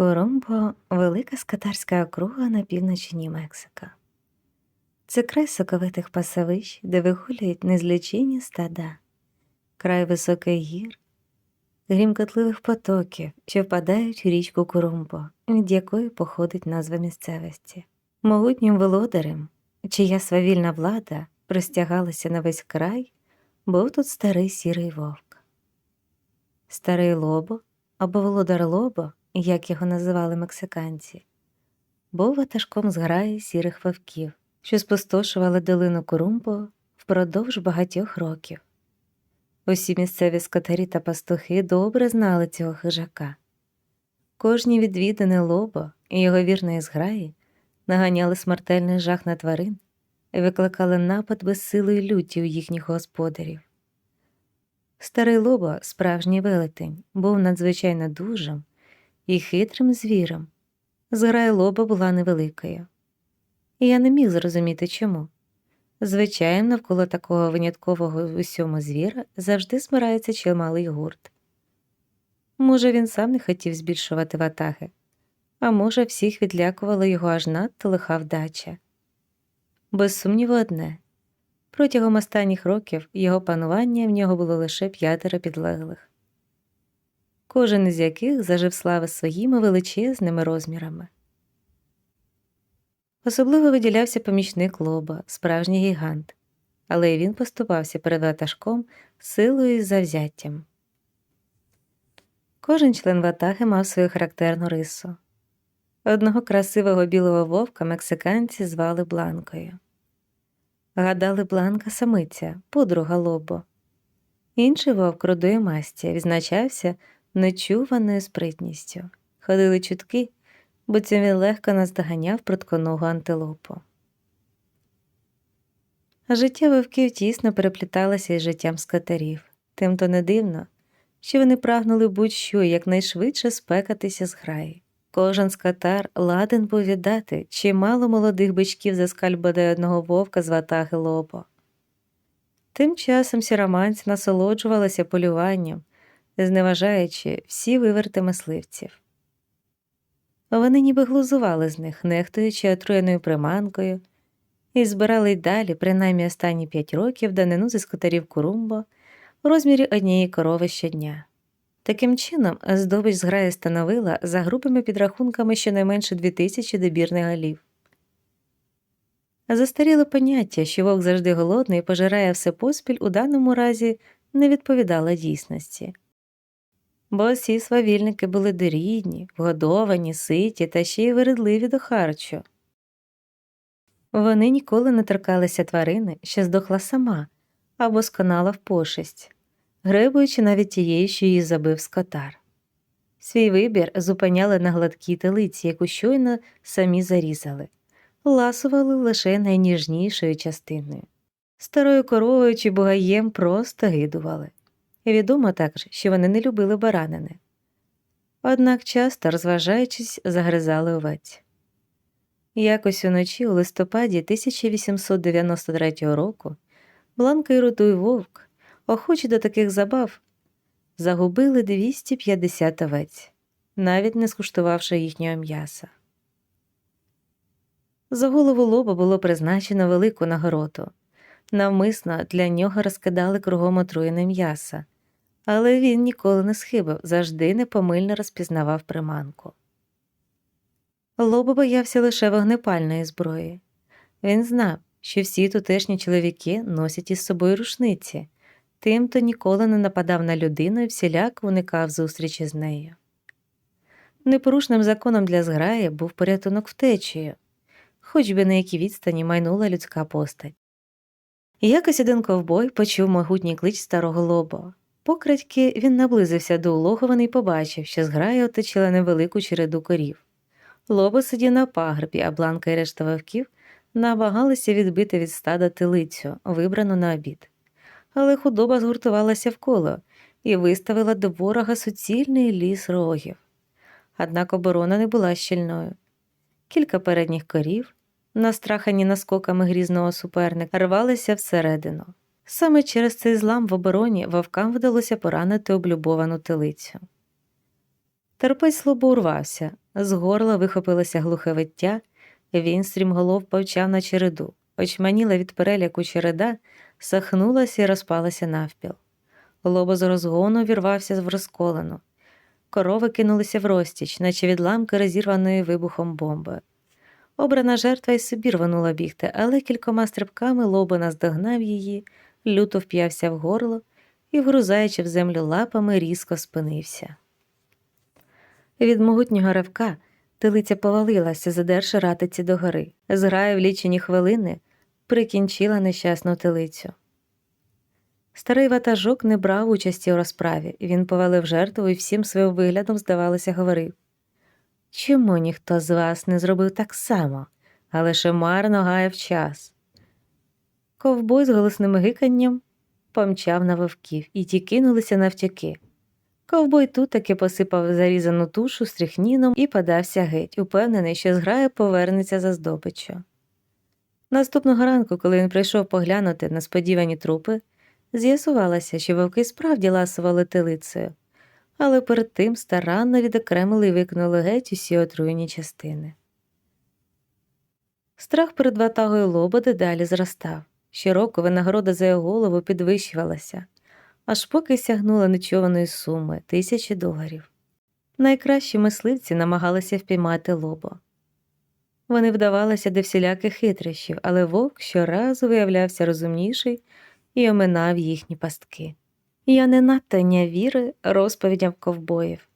Коромбо велика скатарська округа на півночі Нью-Мексико. Це край соковитих пасовищ, де вигулюють незліченні стада, край високих гір, грімкотливих потоків, що впадають у річку Курумбо, від якої походить назва місцевості. Могутнім володарем, чия свавільна влада простягалася на весь край, був тут старий сірий вовк. Старий лобо або володар лобо як його називали мексиканці, був ватажком зграї сірих вовків, що спустошували долину Курумбо впродовж багатьох років. Усі місцеві скотарі та пастухи добре знали цього хижака. Кожні відвідини лоба і його вірної зграї наганяли смертельний жах на тварин і викликали напад безсилої люті у їхніх господарів. Старий лоба, справжній велетень, був надзвичайно дужим і хитрим звіром. Зграя лоба була невеликою. Я не міг зрозуміти чому. Звичайно, навколо такого виняткового в усьому звіра завжди збирається чималий гурт. Може, він сам не хотів збільшувати ватаги, а може, всіх відлякувала його аж надто лиха вдача. Без сумніву, одне протягом останніх років його панування в нього було лише п'ятеро підлеглих кожен із яких зажив слави своїми величезними розмірами. Особливо виділявся помічник лоба, справжній гігант, але й він поступався перед ватажком силою і завзяттям. Кожен член ватаги мав свою характерну рису. Одного красивого білого вовка мексиканці звали Бланкою. Гадали Бланка самиця, подруга лобо. Інший вовк рудої масті відзначався нечуваною спритністю. Ходили чутки, бо він легко наздоганяв протконогу антилопу. Життя вовків тісно перепліталося із життям скотарів, тим то не дивно, що вони прагнули будь-що якнайшвидше спекатися з граї. Кожен скотар ладен був віддати чимало молодих бичків за одного вовка з ватаги лобо. Тим часом сіроманці насолоджувалися полюванням, зневажаючи всі виверти мисливців. Вони ніби глузували з них, нехтуючи отруєною приманкою, і збирали й далі, принаймні останні п'ять років, данину зі скотарів Курумбо у розмірі однієї корови щодня. Таким чином, здобич зграї становила за грубими підрахунками щонайменше дві тисячі добірних голів. Застаріле поняття, що вовк завжди голодний і пожирає все поспіль, у даному разі не відповідало дійсності бо всі свавільники були дорідні, вгодовані, ситі та ще й вередливі до харчу. Вони ніколи не торкалися тварини, що здохла сама або сконала в пошесть, гребуючи навіть тією, що її забив скотар. Свій вибір зупиняли на гладкій телиці, яку щойно самі зарізали, ласували лише найніжнішою частиною. Старою коровою чи бугаєм просто гидували. Відомо також, що вони не любили баранини. Однак часто, розважаючись, загризали овець. Якось уночі у листопаді 1893 року Бланка і Рудуй Вовк, охочі до таких забав, загубили 250 овець, навіть не скуштувавши їхнього м'яса. За голову лоба було призначено велику нагороду. Навмисно для нього розкидали кругом отруєне м'яса, але він ніколи не схибив, завжди непомильно розпізнавав приманку. Лобо боявся лише вогнепальної зброї. Він знав, що всі тутешні чоловіки носять із собою рушниці, тимто ніколи не нападав на людину і всіляк уникав зустрічі з нею. Непорушним законом для зграї був порятунок втечею, хоч би на якій відстані майнула людська постать. Якось один ковбой почув могутній клич старого лоба. Покрадьки він наблизився до улогований і побачив, що зграя оточила невелику череду корів. Лобо сидів на пагорбі, а бланка і решта вовків намагалися відбити від стада тилицю, вибрану на обід. Але худоба згуртувалася вколо і виставила до ворога суцільний ліс рогів. Однак оборона не була щільною. Кілька передніх корів, настрахані наскоками грізного суперника, рвалися всередину. Саме через цей злам в обороні вовкам вдалося поранити облюбовану телицю. Терпець лобу урвався, з горла вихопилося глухе виття, він стрімголов повчав на череду, очманіла від переляку череда, сахнулася і розпалася навпіл. Лобо з розгону вірвався в розколену. Корови кинулися в розтіч, наче від ламки розірваної вибухом бомби. Обрана жертва й собі рванула бігти, але кількома стрибками лобо наздогнав її, люто вп'явся в горло і, вгрузаючи в землю лапами, різко спинився. Від могутнього ривка телиця повалилася, задерши ратиці догори. Зграя в лічені хвилини прикінчила нещасну телицю. Старий ватажок не брав участі у розправі, він повалив жертву і всім своїм виглядом, здавалося, говорив Чому ніхто з вас не зробив так само, а лише марно гаяв час? Ковбой з голосним гиканням помчав на вовків, і ті кинулися навтяки. Ковбой тут таки посипав зарізану тушу стріхніном і подався геть, упевнений, що зграя повернеться за здобиччю. Наступного ранку, коли він прийшов поглянути на сподівані трупи, з'ясувалося, що вовки справді ласували телицею, але перед тим старанно відокремили і викинули геть усі отруєні частини. Страх перед ватагою лободи далі зростав. Щороку винагорода за його голову підвищувалася, аж поки сягнула нечуваної суми тисячі доларів. Найкращі мисливці намагалися впіймати лобо. Вони вдавалися до всіляких хитрощів, але вовк щоразу виявлявся розумніший і оминав їхні пастки. Я не надто не віри розповідям ковбоїв.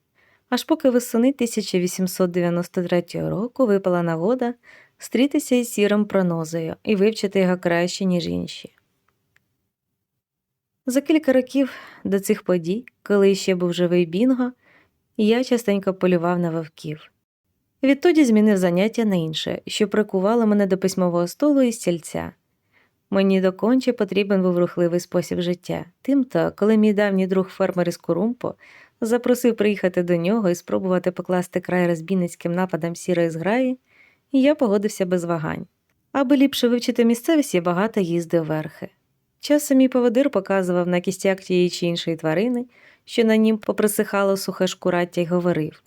Аж поки весени 1893 року випала нагода стрітися із сірим пронозою і вивчити його краще, ніж інші. За кілька років до цих подій, коли ще був живий Бінго, я частенько полював на вовків. Відтоді змінив заняття на інше, що прикувало мене до письмового столу і стільця. Мені доконче потрібен був рухливий спосіб життя. Тимто, коли мій давній друг фермер із Курумпо запросив приїхати до нього і спробувати покласти край розбійницьким нападам сірої зграї, я погодився без вагань. Аби ліпше вивчити місцевість, я багато їздив верхи. Часом мій поводир показував на кістяк тієї чи іншої тварини, що на нім поприсихало сухе шкураття й говорив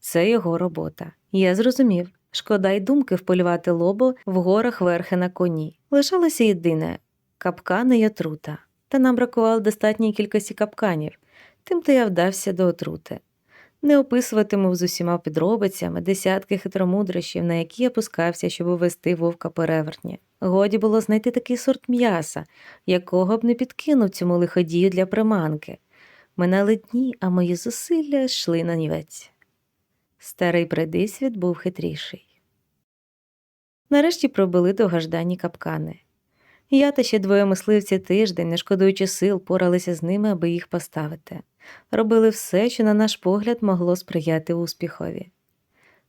це його робота. Я зрозумів. Шкода й думки вполювати лобо в горах верхи на коні. Лишалося єдине капкани й отрута, та нам бракувало достатньої кількості капканів, тимто я вдався до отрути. Не описуватиму з усіма підробицями десятки хитромудрощів, на які я пускався, щоб увести вовка перевертня. Годі було знайти такий сорт м'яса, якого б не підкинув цьому лиходію для приманки. Минали дні, а мої зусилля йшли на нівець. Старий придисвіт був хитріший. Нарешті пробили довгождані капкани. Я та ще двоє мисливців тиждень, не шкодуючи сил, поралися з ними, аби їх поставити. Робили все, що, на наш погляд, могло сприяти успіхові.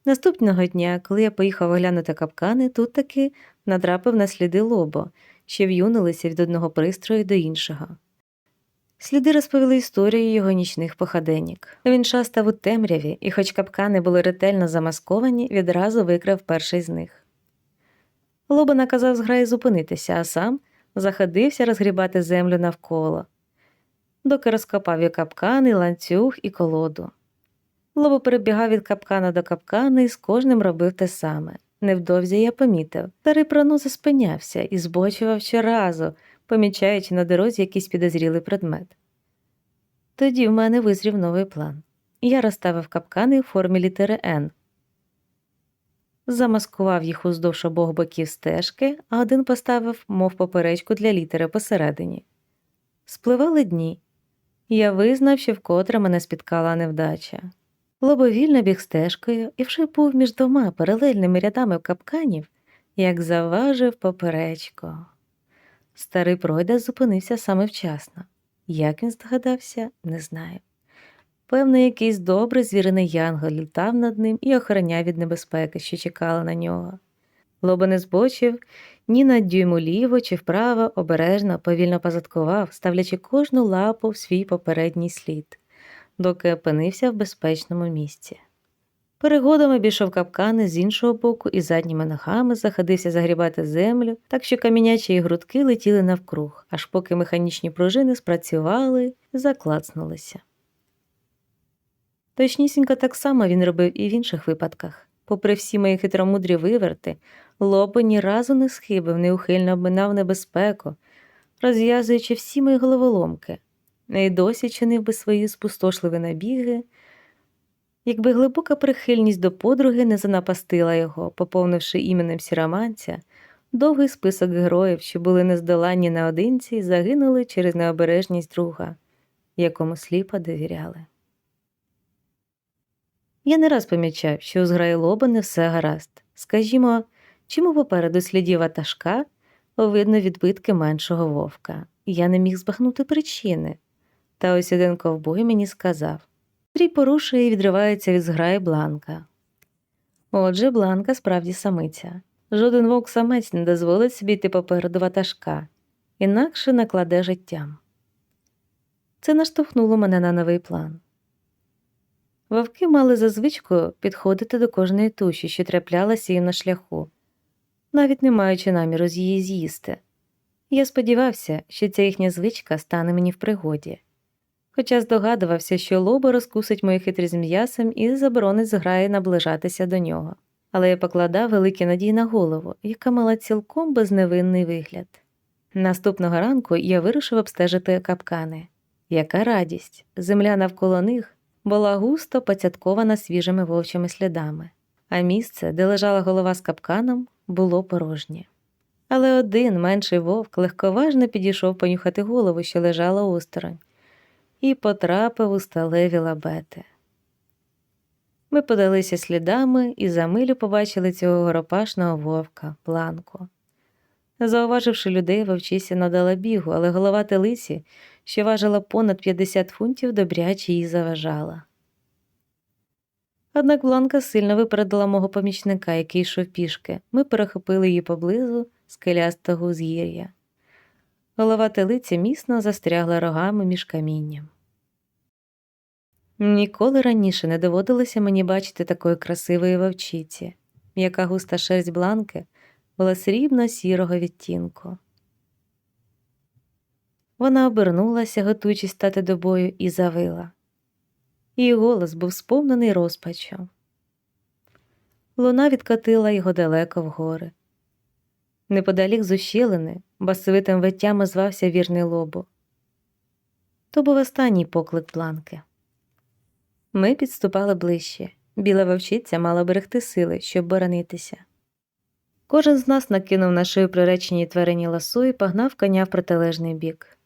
Наступного дня, коли я поїхав оглянути капкани, тут таки надрапив на сліди лобо, що в'юнилися від одного пристрою до іншого. Сліди розповіли історію його нічних походенік. Він шастав у темряві, і, хоч капкани були ретельно замасковані, відразу викрав перший з них. Лоба наказав зграї зупинитися, а сам заходився розгрібати землю навколо, доки розкопав і капкан, і ланцюг, і колоду. Лобо перебігав від капкана до капкана і з кожним робив те саме. Невдовзі я помітив, старий проноза спинявся і збочував щоразу, помічаючи на дорозі якийсь підозрілий предмет. Тоді в мене визрів новий план. Я розставив капкани в формі літери Н, замаскував їх уздовж обох боків стежки, а один поставив, мов поперечку для літери посередині. Спливали дні. Я визнав, що вкотре мене спіткала невдача. Лобовільно біг стежкою і вже був між двома паралельними рядами капканів, як заважив поперечко. Старий пройда зупинився саме вчасно. Як він здогадався, не знаю. Певно, якийсь добрий звірений янгол літав над ним і охороняв від небезпеки, що чекала на нього. Лоба не збочив ні на дюйму ліво чи вправо, обережно, повільно позадкував, ставлячи кожну лапу в свій попередній слід, доки опинився в безпечному місці. Перегодом обійшов капкани з іншого боку і задніми ногами заходився загрібати землю, так що камінячі грудки летіли навкруг, аж поки механічні пружини спрацювали заклацнулися. Точнісінько так само він робив і в інших випадках. Попри всі мої хитромудрі виверти, Лобо ні разу не схибив, неухильно обминав небезпеку, розв'язуючи всі мої головоломки, і досі чинив би свої спустошливі набіги, якби глибока прихильність до подруги не занапастила його, поповнивши іменем сіроманця, довгий список героїв, що були нездоланні наодинці загинули через необережність друга, якому сліпо довіряли. Я не раз помічав, що у зграї лоба не все гаразд. Скажімо, чому попереду слідів ватажка видно відбитки меншого вовка. Я не міг збагнути причини. Та ось один ковбой мені сказав Трій порушує і відривається від зграї бланка. Отже, бланка справді самиця. Жоден вовк самець не дозволить собі йти попереду ватажка, інакше накладе життям. Це наштовхнуло мене на новий план. Вовки мали за звичку підходити до кожної туші, що траплялася їм на шляху, навіть не маючи наміру з її з'їсти. Я сподівався, що ця їхня звичка стане мені в пригоді, хоча здогадувався, що лоба розкусить мою хитрість м'ясом і заборонить зграї наближатися до нього. Але я покладав великі надії на голову, яка мала цілком безневинний вигляд. Наступного ранку я вирушив обстежити капкани. Яка радість! Земля навколо них була густо поцяткована свіжими вовчими слідами, а місце, де лежала голова з капканом, було порожнє. Але один менший вовк легковажно підійшов понюхати голову, що лежала осторонь, і потрапив у сталеві лабети. Ми подалися слідами і за милю побачили цього горопашного вовка, планку. Зауваживши людей, вовчися надала бігу, але голова телиці, що важила понад 50 фунтів, добряче їй заважала. Однак Бланка сильно випередила мого помічника, який йшов пішки. Ми перехопили її поблизу скелястого узгір'я. Голова телиці міцно застрягла рогами між камінням. Ніколи раніше не доводилося мені бачити такої красивої вовчиці, м'яка густа шерсть бланки була срібно сірого відтінку. Вона обернулася, готуючись стати до бою, і завила. Її голос був сповнений розпачу. Луна відкотила його далеко вгори. Неподалік з ущелини басовитим виттям озвався вірний лобо. То був останній поклик планки. Ми підступали ближче. Біла вовчиця мала берегти сили, щоб боронитися. Кожен з нас накинув на шию приреченій тварині ласу і погнав коня в протилежний бік.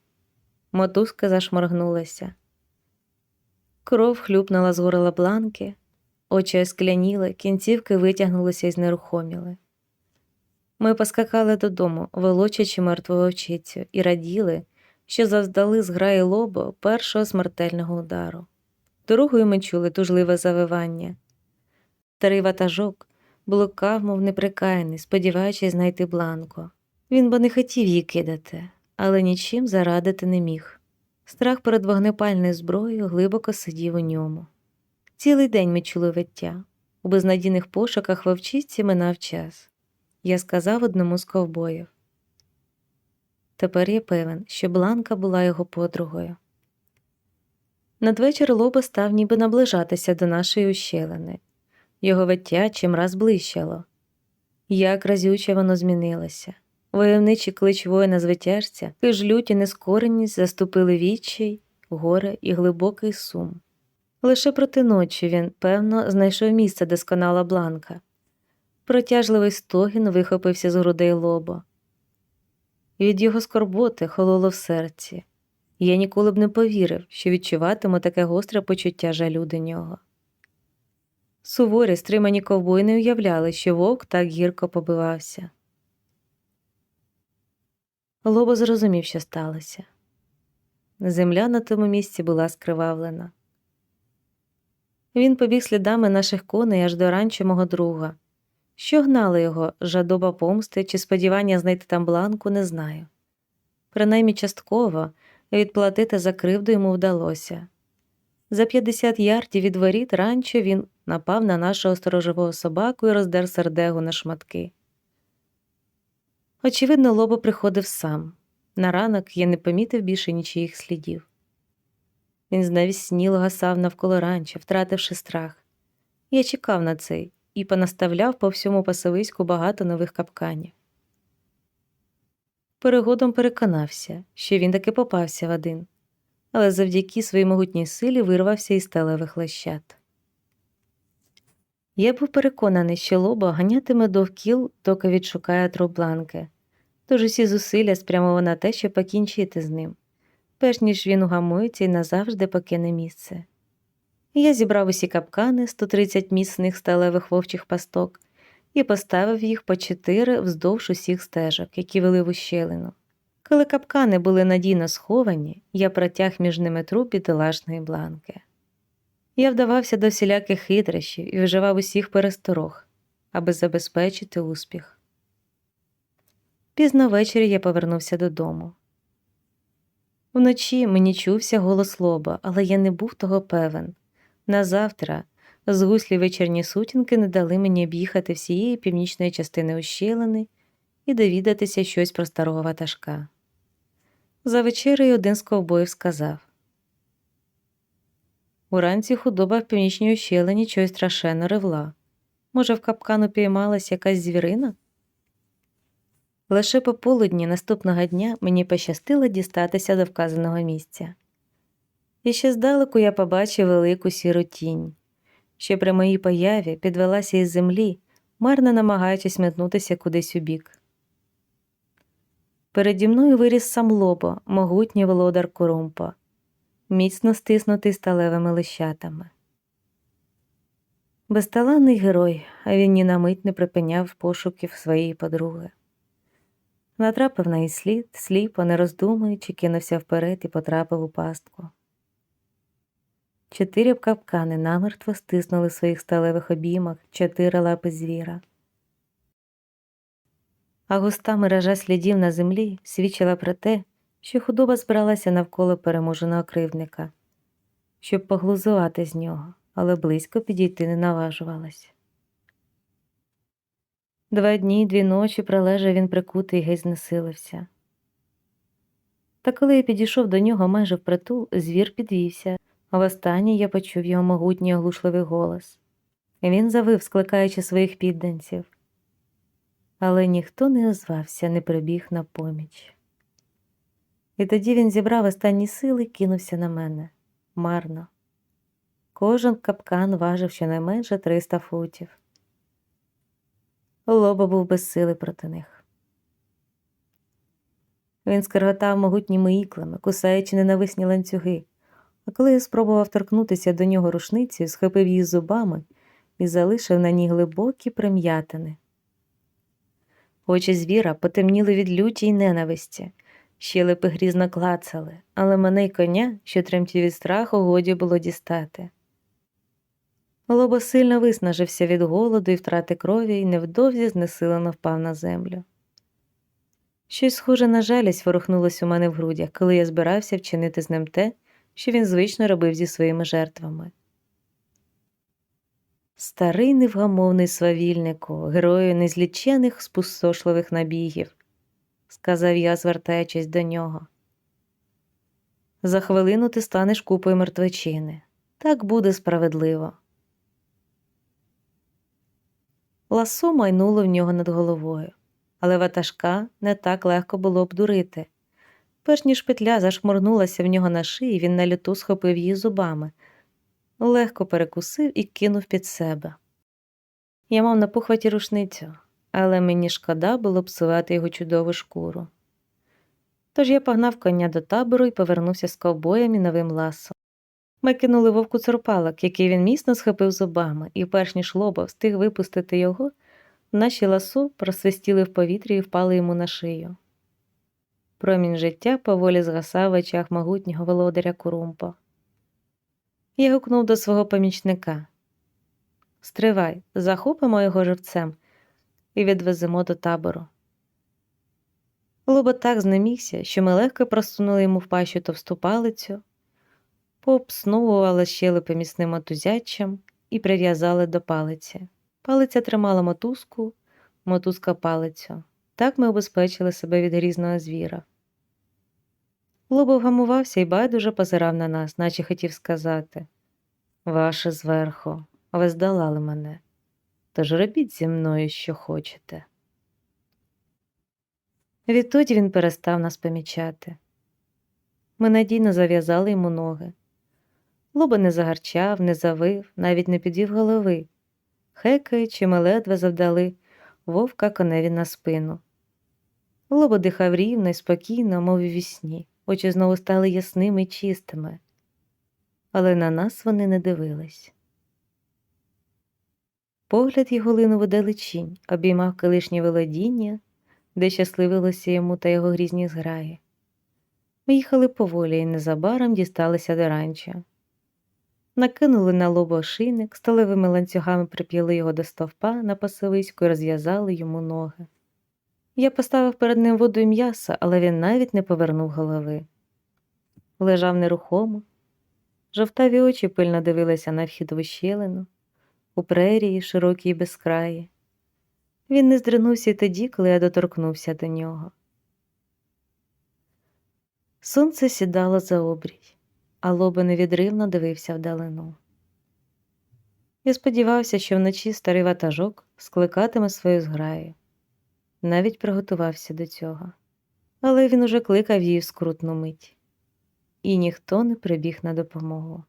Мотузка зашморгнулася. Кров хлюпнула з горла бланки, очі оскляніли, кінцівки витягнулися і знерухоміли. Ми поскакали додому, волочачи мертву вовчицю, і раділи, що завдали зграї лобо першого смертельного удару. Дорогою ми чули тужливе завивання. Старий ватажок блукав, мов неприкаяний, сподіваючись знайти бланко. Він бо не хотів її кидати, але нічим зарадити не міг. Страх перед вогнепальною зброєю глибоко сидів у ньому. Цілий день ми чули виття. У безнадійних пошуках вовчиці минав час. Я сказав одному з ковбоїв. Тепер я певен, що Бланка була його подругою. Надвечір лоба став ніби наближатися до нашої ущелини. Його виття чимраз блищало. Як разюче воно змінилося. Войовничий клич воїна звитяжця, хиж лють і нескореність заступили відчай, горе і глибокий сум. Лише проти ночі він, певно, знайшов місце, де сконала бланка. Протяжливий стогін вихопився з грудей лоба. Від його скорботи хололо в серці. Я ніколи б не повірив, що відчуватиму таке гостре почуття жалю до нього. Суворі, стримані ковбої не уявляли, що вовк так гірко побивався. Лобо зрозумів, що сталося. Земля на тому місці була скривавлена. Він побіг слідами наших коней аж до ранчо мого друга. Що гнали його, жадоба помсти чи сподівання знайти там бланку, не знаю. Принаймні частково відплатити за кривду йому вдалося. За 50 ярдів від воріт ранчо він напав на нашого сторожового собаку і роздер сердегу на шматки. Очевидно, лобо приходив сам. На ранок я не помітив більше нічиїх слідів. Він знавісніло гасав навколо ранчо, втративши страх. Я чекав на цей і понаставляв по всьому пасовиську багато нових капканів. Перегодом переконався, що він таки попався в один, але завдяки своїй могутній силі вирвався із сталевих лещат. Я був переконаний, що лоба ганятиме довкіл, доки відшукає тробланки, тож усі зусилля спрямовані на те, щоб покінчити з ним, перш ніж він угамується і назавжди покине місце. Я зібрав усі капкани, 130 міцних сталевих вовчих пасток, і поставив їх по чотири вздовж усіх стежок, які вели в ущелину. Коли капкани були надійно сховані, я протяг між ними труп бідолашної бланки. Я вдавався до всіляких хитрощів і вживав усіх пересторог, аби забезпечити успіх. Пізно ввечері я повернувся додому. Вночі мені чувся голос лоба, але я не був того певен. Назавтра з гуслі вечірні сутінки не дали мені об'їхати всієї північної частини ущелини і довідатися щось про старого ватажка. За вечерею один з ковбоїв сказав Уранці худоба в північній ущелині чогось страшенно ревла. Може, в капкану піймалась якась звірина? Лише пополудні наступного дня мені пощастило дістатися до вказаного місця. І ще здалеку я побачив велику сіру тінь, що при моїй появі підвелася із землі, марно намагаючись метнутися кудись у бік. Переді мною виріс сам лобо, могутній володар Курумпа, міцно стиснутий сталевими лищатами. Безталанний герой, а він ні на мить не припиняв пошуків своєї подруги. Натрапив на її слід, сліпо, не роздумуючи, кинувся вперед і потрапив у пастку. Чотири капкани намертво стиснули в своїх сталевих обіймах чотири лапи звіра. А густа мережа слідів на землі свідчила про те, що худоба збиралася навколо переможеного кривдника, щоб поглузувати з нього, але близько підійти не наважувалась. Два дні дві ночі пролежав він прикутий геть знесилився. Та коли я підійшов до нього майже впритул, звір підвівся, востаннє я почув його могутній оглушливий голос. Він завив, скликаючи своїх підданців. Але ніхто не озвався, не прибіг на поміч. І тоді він зібрав останні сили і кинувся на мене марно. Кожен капкан важив щонайменше 300 футів. Лоба був безсилий проти них. Він скриготав могутніми іклами, кусаючи ненависні ланцюги, а коли я спробував торкнутися до нього рушницею, схопив її зубами і залишив на ній глибокі прим'ятини. Очі звіра потемніли від люті й ненависті, щелепи грізно клацали, але мене й коня, що тремтів від страху, годі було дістати. Лобо сильно виснажився від голоду і втрати крові і невдовзі знесилено впав на землю. Щось схоже на жалість ворухнулось у мене в грудях, коли я збирався вчинити з ним те, що він звично робив зі своїми жертвами. Старий невгамовний свавільнику, герою незлічених спустошливих набігів, сказав я, звертаючись до нього. За хвилину ти станеш купою мертвечини. Так буде справедливо. Ласо майнуло в нього над головою, але ватажка не так легко було обдурити. Перш ніж петля зашморнулася в нього на шиї, він на люту схопив її зубами, легко перекусив і кинув під себе. Я мав на пухваті рушницю, але мені шкода було псувати його чудову шкуру. Тож я погнав коня до табору і повернувся з ковбоєм і новим ласом. Ми кинули вовку цурпалок, який він міцно схопив зубами, і, перш ніж лоба встиг випустити його, наші ласу просвистіли в повітрі і впали йому на шию. Промінь життя поволі згасав в очах могутнього володаря Курумпа. Я гукнув до свого помічника Стривай, захопимо його живцем і відвеземо до табору. Лоба так знемігся, що ми легко просунули йому в пащу товсту палицю, пообсновували щелепи міцним мотузячем і прив'язали до палиці. Палиця тримала мотузку, мотузка палицю. Так ми обезпечили себе від грізного звіра. Лобо вгамувався і байдуже позирав на нас, наче хотів сказати Ваше зверху, ви здолали мене, тож робіть зі мною, що хочете. Відтоді він перестав нас помічати. Ми надійно зав'язали йому ноги. Лоба не загарчав, не завив, навіть не підвів голови. Хекаючи, ми ледве завдали вовка коневі на спину. Лоба дихав рівно й спокійно, мов у вісні, очі знову стали ясними й чистими, але на нас вони не дивились. Погляд його линув у далечінь, обіймав колишнє володіння, де щасливилося йому та його грізні зграї. Ми їхали поволі і незабаром дісталися до ранчо. Накинули на лобо ошийник, сталевими ланцюгами прип'яли його до стовпа на пасовиську і розв'язали йому ноги. Я поставив перед ним воду і м'ясо, але він навіть не повернув голови. Лежав нерухомо. Жовтаві очі пильно дивилися на вхід в ущелину, у прерії широкі й безкраї. Він не здригнувся й тоді, коли я доторкнувся до нього. Сонце сідало за обрій, а лоба невідривно дивився вдалину. Я сподівався, що вночі старий ватажок скликатиме свою зграю. Навіть приготувався до цього, але він уже кликав її в скрутну мить, і ніхто не прибіг на допомогу.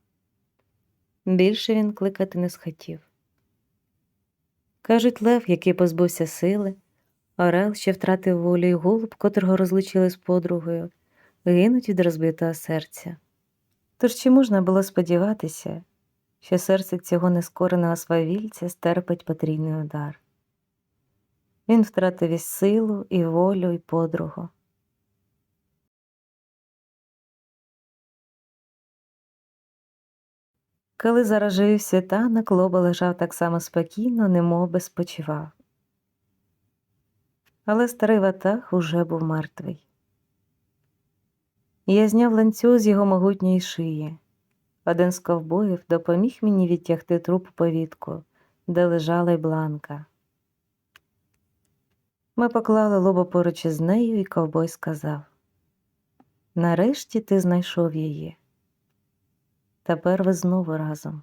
Більше він кликати не схотів. Кажуть, лев, який позбувся сили, орел, що втратив волю і голуб, котрого розлучили з подругою, гинуть від розбитого серця. Тож чи можна було сподіватися, що серце цього нескореного свавільця стерпить потрійний удар? Він втратив і силу, і волю, і подругу. Коли заражив світанок, лоба лежав так само спокійно, немов би спочивав. Але старий ватаг уже був мертвий. Я зняв ланцюг з його могутньої шиї. Один з ковбоїв допоміг мені відтягти труп повітку, де лежала й бланка. Ми поклали лоба поруч із нею, і ковбой сказав Нарешті ти знайшов її. Тепер ви знову разом.